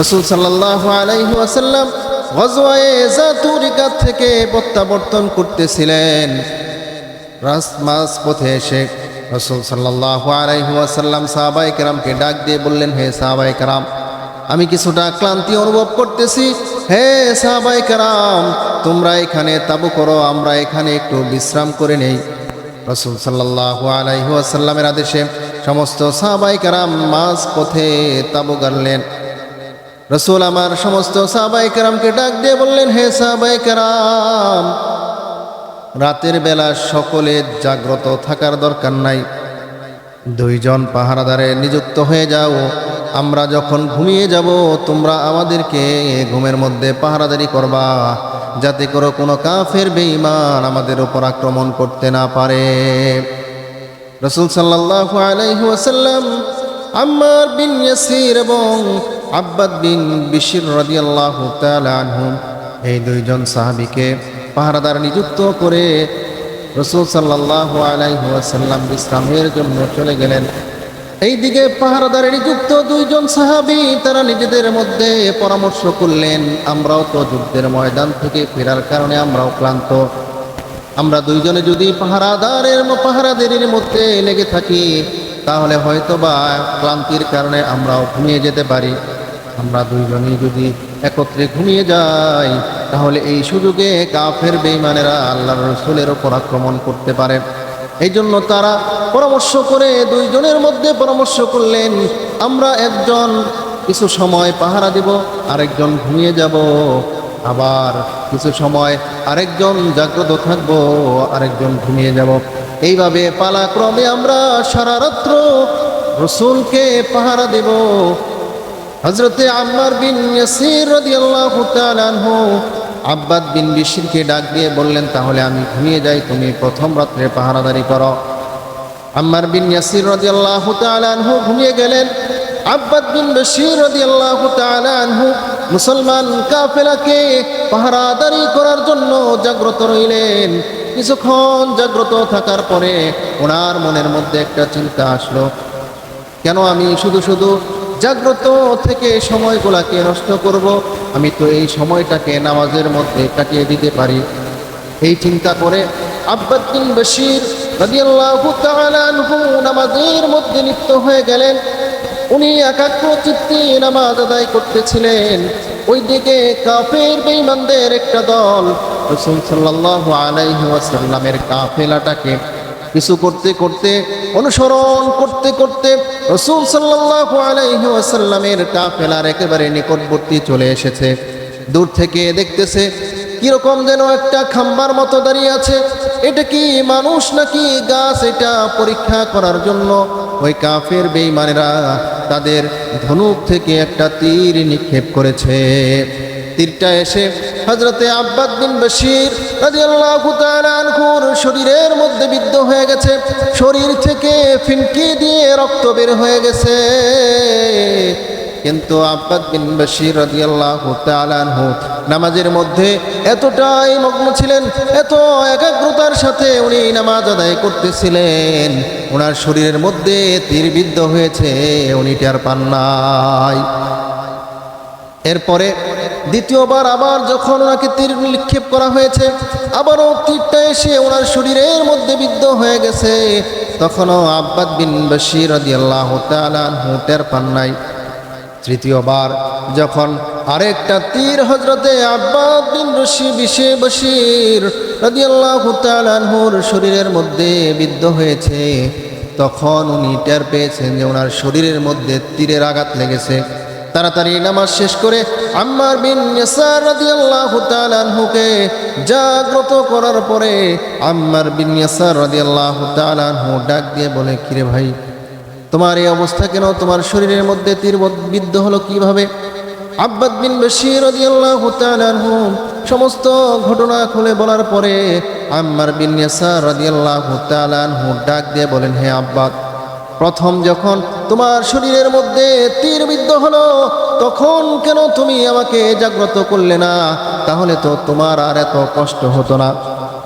রসুল সাল্লাহ আলাইহি ওয়াসাল্লাম গজওয়ায়ে জাতুরিকা থেকে প্রত্যাবর্তন করতেছিলেন। রাস মাস পথে এসে রসুল সাল্লাহ আলাইহি ওয়াসাল্লাম সাহাবাই কেরামকে ডাক দিয়ে বললেন, হে সাহাবাই কেরাম, আমি কিছুটা ক্লান্তি অনুভব করতেছি। হে সাহাবাই কেরাম, তোমরা এখানে তাবু করো, আমরা এখানে একটু বিশ্রাম করে নেই। রসুল সাল্লাহ আলাইহি ওয়াসাল্লামের আদেশে সমস্ত সাহাবাই কেরাম মাস পথে তাবু গাড়লেন। রসুল আমার সমস্ত সাহাবাই কেরামকে ডাক দিয়ে বললেন, হে সাহাবাই কেরাম, রাতের বেলা সকলে জাগ্রত থাকার দরকার নাই। দুইজন পাহারাদারে নিযুক্ত হয়ে যাও। আমরা যখন ঘুমিয়ে যাব, তোমরা আমাদেরকে ঘুমের মধ্যে পাহারাদারি করবা, যাতে করে কোনো কাফের বেঈমান আমাদের উপর আক্রমণ করতে না পারে। রসুল সাল্লাহ আলাইহি ওয়াসাল্লাম আম্মার বিন ইয়াসির এবং আব্বাদ বিন বিশির রাদিয়াল্লাহু তাআলা আনহুম, এই দুইজন সাহাবীকে পাহারাদার নিযুক্ত করে রসুল সাল্লাহ আলাইহি ওয়াসাল্লাম বিশ্রামের জন্য চলে গেলেন। এইদিকে পাহারাদারে নিযুক্ত দুইজন সাহাবী, তারা নিজেদের মধ্যে পরামর্শ করলেন, আমরাও তো যুদ্ধের ময়দান থেকে ফেরার কারণে আমরাও ক্লান্ত। আমরা দুইজনে যদি পাহারাদারের পাহারাদারির মধ্যে লেগে থাকি, তাহলে হয়তো বা ক্লান্তির কারণে আমরাও ঘুমিয়ে যেতে পারি। আমরা দুইজনেই যদি একত্রে ঘুমিয়ে যাই, তাহলে এই সুযোগে কাফের বেইমানেরা আল্লাহ রসুলের ওপর আক্রমণ করতে পারে। এই জন্য তারা পরামর্শ করে দুইজনের মধ্যে পরামর্শ করলেন, আমরা একজন কিছু সময় পাহারা দেব, আরেকজন ঘুমিয়ে যাব। আবার কিছু সময় আরেকজন জাগ্রত থাকব, আরেকজন ঘুমিয়ে যাব। এইভাবে পালাক্রমে আমরা সারা রাত্র রসুলকে পাহারা দেব। হজরতে আম্মার বিন ইয়াসির রাদিয়াল্লাহু তাআলা আনহু আব্বাদ বিন বিশিরকে ডাক দিয়ে বললেন, তাহলে আমি ঘুমিয়ে যাই, তুমি প্রথম রাত্রে পাহারাদারি করো। আম্মার বিন ইয়াসির রাদিয়াল্লাহু তাআলা আনহু ঘুমিয়ে গেলেন। আব্বাদ বিন বশির রাদিয়াল্লাহু তাআলা আনহু মুসলমান কাফেলাকে পাহারাদারি করার জন্য জাগ্রত রইলেন। কিছুক্ষণ জাগ্রত থাকার পরে ওনার মনের মধ্যে একটা চিন্তা আসলো, কেন আমি শুধু শুধু জাগ্রত থেকে সময়গুলাকে নষ্ট করব, আমি তো এই সময়টাকে নামাজের মধ্যে কাটিয়ে দিতে পারি। এই চিন্তা করে আব্বাদ্দিন বশির নামাজের মধ্যে লিপ্ত হয়ে গেলেন। উনি একাগ্র চিত্তে নামাজ আদায় করতেছিলেন। ওইদিকে কাফের বেঈমানদের একটা দল, রাসূল সাল্লাল্লাহু আলাইহি কাফেলাটাকে কিছু করতে করতে, অনুসরণ করতে করতে রসুল সাল্লাল্লাহু আলাইহি ওয়াসাল্লামের কাফেলার একেবারে নিকটবর্তী চলে এসেছে। দূর থেকে দেখতেছে, কীরকম যেন একটা খাম্বার মতো দাঁড়িয়ে আছে। এটা কি মানুষ নাকি গাছ? এটা পরীক্ষা করার জন্য ওই কাফের বেইমানেরা তাদের ধনুক থেকে একটা তীর নিক্ষেপ করেছে। তীরটা এসে হজরতে আব্বাদ বিন তাআলা আনহুর শরীরের মধ্যে বিদ্ধ হয়ে গেছে। শরীর থেকে ফিনকি দিয়ে রক্ত বের হয়ে গেছে। কিন্তু আব্বাদ বিন বশির রাদিয়াল্লাহু তাআলা আনহু নামাজের মধ্যে এতটাই মগ্ন ছিলেন, এত একাগ্রতার সাথে উনি নামাজ আদায় করতেছিলেন। ওনার শরীরের মধ্যে তীরবিদ্ধ হয়েছে, উনি টের পান নাই। এরপরে দ্বিতীয়বার আবার যখন ওনাকে তীর নিক্ষেপ করা হয়েছে, আবারও তীরটা এসে ওনার শরীরের মধ্যে বিদ্ধ হয়ে গেছে। তখনও আব্বাদ বিন বশির রাদিয়াল্লাহু তাআলা আনহু টের পান নাই। তৃতীয়বার যখন আরেকটা তীর হজরতে আব্বাদ বিন রশি বিশে বশির রাদিয়াল্লাহু আনহুর শরীরের মধ্যে বিদ্ধ হয়েছে, তখন উনি টের পেয়েছেন যে ওনার শরীরের মধ্যে তীরের আঘাত লেগেছে। তাড়াতাড়ি নামাজ শেষ করে আম্মার বিন রাদিয়াল্লাহু তাআলা আনহুকে জাগ্রত করার পরে আম্মার বিন রাদিয়াল্লাহু তাআলা আনহু ডাক দিয়ে বলে, কিরে ভাই, তোমার এই অবস্থা কেন? তোমার শরীরের মধ্যে তীর বিদ্ধ হলো কীভাবে? আব্বাদ বিন বশির রাদিয়াল্লাহু তাআলা আনহু সমস্ত ঘটনা খুলে বলার পরে আম্মার বিন ইয়াসার রাদিয়াল্লাহু তাআলা আনহু ডাক দিয়ে বলেন, হে আব্বাদ প্রথম যখন তোমার শরীরের মধ্যে তীর বিদ্ধ হলো, তখন কেন তুমি আমাকে জাগ্রত করলে না? তাহলে তো তোমার আর এত কষ্ট হতো না।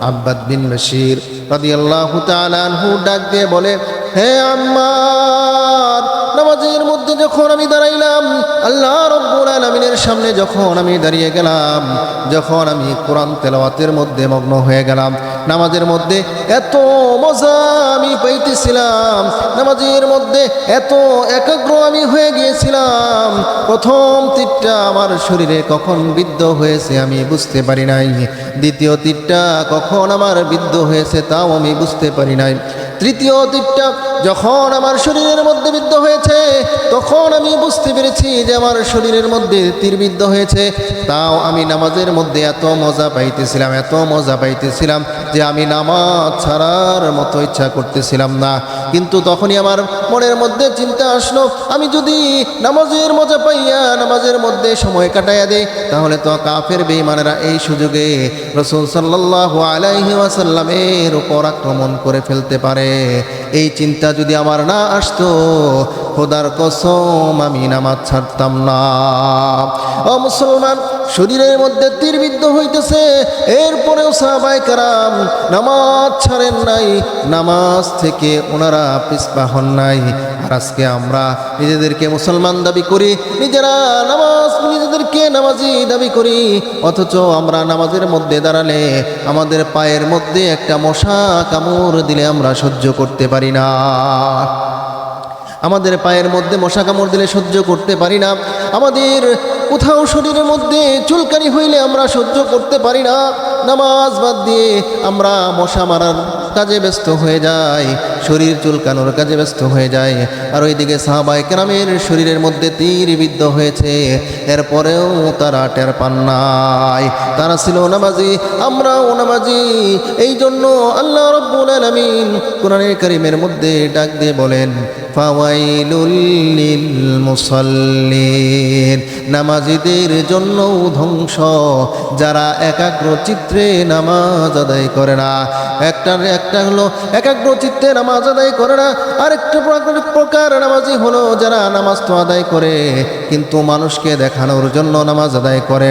আব্বাদ বিন বশির রাদিয়াল্লাহু তাআলা আনহু ডাক দিয়ে বলে, হে আম্মার নামাজের মধ্যে যখন আমি দাঁড়াইলাম, আল্লাহ রব্বুল আলমিনের সামনে যখন আমি দাঁড়িয়ে গেলাম, যখন আমি কোরআন তেলাওয়াতের মধ্যে মগ্ন হয়ে গেলাম, নামাজের মধ্যে এত মজা আমি পাইতেছিলাম, নামাজের মধ্যে এত একাগ্র আমি হয়ে গিয়েছিলাম, প্রথম তীরটা আমার শরীরে কখন বিদ্ধ হয়েছে আমি বুঝতে পারি নাই, দ্বিতীয় তীরটা কখন আমার বিদ্ধ হয়েছে তাও আমি বুঝতে পারি নাই, তৃতীয় তীরটা যখন আমার শরীরের মধ্যে বিদ্ধ হয়েছে, তখন আমি বুঝতে পেরেছি যে আমার শরীরের মধ্যে তীরবিদ্ধ হয়েছে। তাও আমি নামাজের মধ্যে এত মজা পাইতেছিলাম, এত মজা পাইতেছিলাম যে আমি নামাজ ছাড়ার মতো ইচ্ছা করতেছিলাম না। কিন্তু তখনই আমার মনের মধ্যে চিন্তা আসলো, আমি যদি নামাজের মজা পাইয়া নামাজের মধ্যে সময় কাটাইয়া দেই, তাহলে তো কাফের বেঈমানেরা এই সুযোগে রসুল সাল্লাহ আলাইহি ওয়াসাল্লামের উপর আক্রমণ করে ফেলতে পারে। এই চিন্তা যদি আমার না আসতো খোদার কসম আমি নামাজ ছাড়তাম না। ও মুসলমান শরীরের মধ্যে তীরবিদ্ধ হইতেছে। এরপরেও সাহাবাই কারাম নামাজ ছাড়েন নাই, নামাজ থেকে ওনারা পিসপা হন নাই। আর আজকে আমরা নিজেদেরকে মুসলমান দাবি করি, নিজেরা নামাজ, নিজেদেরকে নামাজি দাবি করি। অথচ আমরা নামাজের মধ্যে দাঁড়ালে আমাদের পায়ের মধ্যে একটা মশা কামড় দিলে আমরা সহ্য করতে পারি না। আমাদের পায়ের মধ্যে মশা কামড় দিলে সহ্য করতে পারি না। আমাদের কোথাও শরীরের মধ্যে চুলকানি হইলে আমরা সহ্য করতে পারি না। নামাজ বাদ দিয়ে আমরা মশা মারার কাজে ব্যস্ত হয়ে যাই। শরীর চুলকানোর কাজে ব্যস্ত হয়ে যায়। আর ওইদিকে সাহাবাই কেরামের শরীরের মধ্যে তীর বিদ্ধ হয়েছে। এরপরেও তারা টের পান নাই। তারা ছিল নামাজি, আমরাও নামাজি। এই জন্য আল্লাহ রব্বুল আলমিন কোরআনের কারিমের মধ্যে ডাক দিয়ে বলেন, ফাওয়াইলুল লিল মুসাল্লিন নামাজিদের জন্য ধ্বংস। যারা একাগ্র চিত্রে নামাজ আদায় করে না একটা একটা হলো একাগ্র চিত্তে নামাজ আদায় করে না। আরেকটা প্রকার নামাজি হলো যারা নামাজ তো আদায় করে, কিন্তু মানুষকে দেখানোর জন্য নামাজ আদায় করে।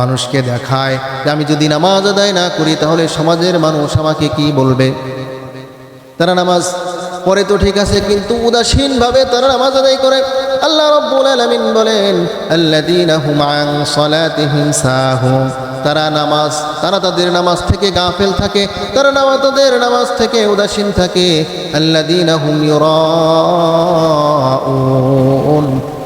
মানুষকে দেখায় আমি যদি নামাজ আদায় না করি, তাহলে সমাজের মানুষ আমাকে কি বলবে? তারা নামাজ পরে তো ঠিক আছে, কিন্তু উদাসীনভাবে তারা নামাজ আদায় করে। আল্লাহ রব্বুল আলামিন বলেন, আল্লাযীনা হুম আন সালাতিহিম তারা নামাজ, তারা তাদের নামাজ থেকে গাফেল থাকে, তারা নামাজ তাদের নামাজ থেকে উদাসীন থাকে। আল্লা দিন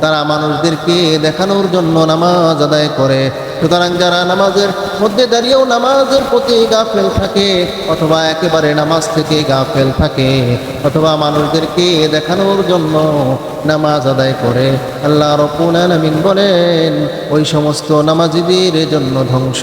তারা মানুষদেরকে দেখানোর জন্য নামাজ আদায় করে। সুতরাং যারা নামাজের মধ্যে দাঁড়িয়েও নামাজের প্রতি গাফেল থাকে অথবা একেবারে নামাজ থেকে গাফেল থাকে অথবা মানুষদেরকে দেখানোর জন্য নামাজ আদায় করে, আল্লাহ রপুন আলমিন বলেন, ওই সমস্ত নামাজিদের জন্য ধ্বংস।